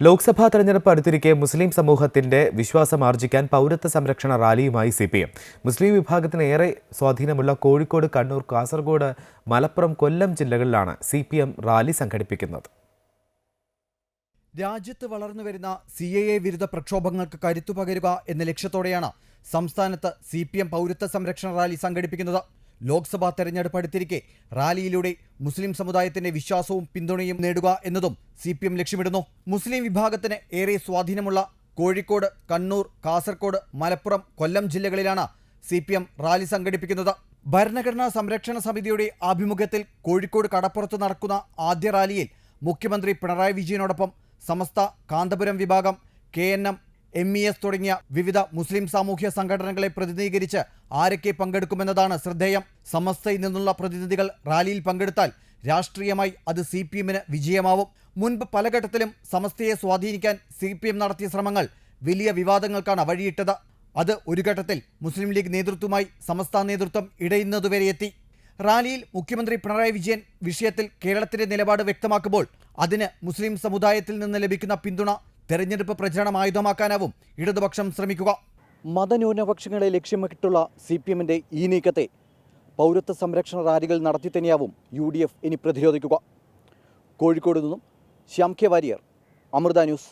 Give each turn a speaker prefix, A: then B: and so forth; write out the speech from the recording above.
A: ലോക്സഭാ തെരഞ്ഞെടുപ്പ് അടുത്തിരിക്കെ മുസ്ലിം സമൂഹത്തിന്റെ വിശ്വാസം ആർജിക്കാൻ പൗരത്വ സംരക്ഷണ റാലിയുമായി സി പി എം മുസ്ലിം വിഭാഗത്തിന് ഏറെ സ്വാധീനമുള്ള കോഴിക്കോട് കണ്ണൂർ കാസർഗോഡ് മലപ്പുറം കൊല്ലം ജില്ലകളിലാണ് സി പി എം റാലി സംഘടിപ്പിക്കുന്നത്.
B: രാജ്യത്ത് വളർന്നു വരുന്ന സി എ എ വിരുദ്ധ പ്രക്ഷോഭങ്ങൾക്ക് കരുത്തു പകരുക എന്ന ലക്ഷ്യത്തോടെയാണ് സംസ്ഥാനത്ത് സി പി എം പൗരത്വ സംരക്ഷണ റാലി സംഘടിപ്പിക്കുന്നത്. ലോക്സഭാ തെരഞ്ഞെടുപ്പ് അടുത്തിരിക്കെ റാലിയിലൂടെ മുസ്ലിം സമുദായത്തിന്റെ വിശ്വാസവും പിന്തുണയും നേടുക എന്നതും സി പി എം ലക്ഷ്യമിടുന്നു. മുസ്ലിം വിഭാഗത്തിന് ഏറെ സ്വാധീനമുള്ള കോഴിക്കോട് കണ്ണൂർ കാസർകോട് മലപ്പുറം കൊല്ലം ജില്ലകളിലാണ് സി പി എം റാലി സംഘടിപ്പിക്കുന്നത്. ഭരണഘടനാ സംരക്ഷണ സമിതിയുടെ ആഭിമുഖ്യത്തിൽ കോഴിക്കോട് കടപ്പുറത്ത് നടക്കുന്ന ആദ്യ റാലിയിൽ മുഖ്യമന്ത്രി പിണറായി വിജയനോടൊപ്പം സമസ്ത കാന്തപുരം വിഭാഗം K N M M E S തുടങ്ങിയ വിവിധ മുസ്ലിം സാമൂഹ്യ സംഘടനകളെ പ്രതിനിധീകരിച്ച് ആരൊക്കെ പങ്കെടുക്കുമെന്നതാണ് ശ്രദ്ധേയം. സമസ്തയിൽ നിന്നുള്ള പ്രതിനിധികൾ റാലിയിൽ പങ്കെടുത്താൽ രാഷ്ട്രീയമായി അത് സി പി എമ്മിന് വിജയമാവും. മുൻപ് പല ഘട്ടത്തിലും സമസ്തയെ സ്വാധീനിക്കാൻ സി പി എം നടത്തിയ ശ്രമങ്ങൾ വലിയ വിവാദങ്ങൾക്കാണ് വഴിയിട്ടത്. അത് ഒരു ഘട്ടത്തിൽ മുസ്ലിം ലീഗ് നേതൃത്വമായി സമസ്ത നേതൃത്വം ഇടയുന്നതുവരെ എത്തി. റാലിയിൽ മുഖ്യമന്ത്രി പിണറായി വിജയൻ വിഷയത്തിൽ കേരളത്തിന്റെ നിലപാട് വ്യക്തമാക്കുമ്പോൾ അതിന് മുസ്ലിം സമുദായത്തിൽ നിന്ന് ലഭിക്കുന്ന പിന്തുണ തെരഞ്ഞെടുപ്പ് പ്രചരണം ആയുധമാക്കാനാവും. ഇടതുപക്ഷം ശ്രമിക്കുക. മതന്യൂനപക്ഷങ്ങളെ ലക്ഷ്യമിട്ടുള്ള സി പി എമ്മിന്റെ ഈ നീക്കത്തെ പൗരത്വ സംരക്ഷണ റാലികൾ നടത്തി തന്നെയാവും യു ഡി എഫ് ഇനി പ്രതിരോധിക്കുക. കോഴിക്കോട് നിന്നും ശ്യാം കെ വാരിയർ അമൃത ന്യൂസ്.